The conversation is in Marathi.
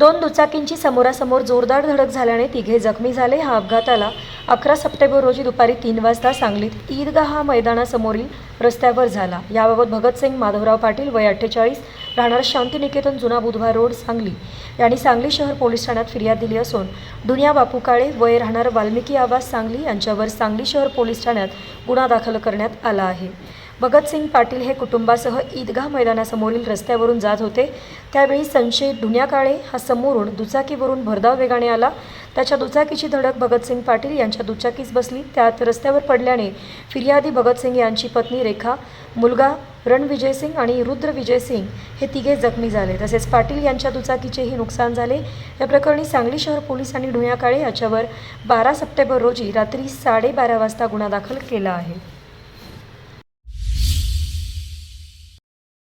दोन दुचाकींची समोरासमोर जोरदार धडक झाल्याने तिघे जखमी झाले. हा अपघाताला अकरा सप्टेंबर रोजी दुपारी तीन वाजता सांगलीत ईदगाह मैदानासमोरील रस्त्यावर झाला. याबाबत भगतसिंग माधवराव पाटील वय अठ्ठेचाळीस राहणार शांतिनिकेतन जुना बुधवार रोड सांगली. यांनी सांगली शहर पोलीस ठाण्यात फिर्याद दिली असून दुनिया बापू काळे वय राहणार वाल्मिकी आवास सांगली यांच्यावर सांगली शहर पोलीस ठाण्यात गुन्हा दाखल करण्यात आला आहे. भगतसिंग पाटील हे कुटुंबासह ईदगाह मैदानासमोरील रस्त्यावरून जात होते. त्यावेळी संशयित धुन्या काळे हा समोरून दुचाकीवरून भरधाव वेगाने आला. त्याच्या दुचाकीची धडक भगतसिंग पाटील यांच्या दुचाकीस बसली. त्यात रस्त्यावर पडल्याने फिर्यादी भगतसिंग यांची पत्नी रेखा मुलगा रणविजय सिंग आणि रुद्र विजय सिंग हे तिघे जखमी झाले. तसेच पाटील यांच्या दुचाकीचेही नुकसान झाले. या प्रकरणी सांगली शहर पोलिसांनी ढुन्या काळे याच्यावर बारा सप्टेंबर रोजी रात्री साडेबारा वाजता गुन्हा दाखल केला आहे.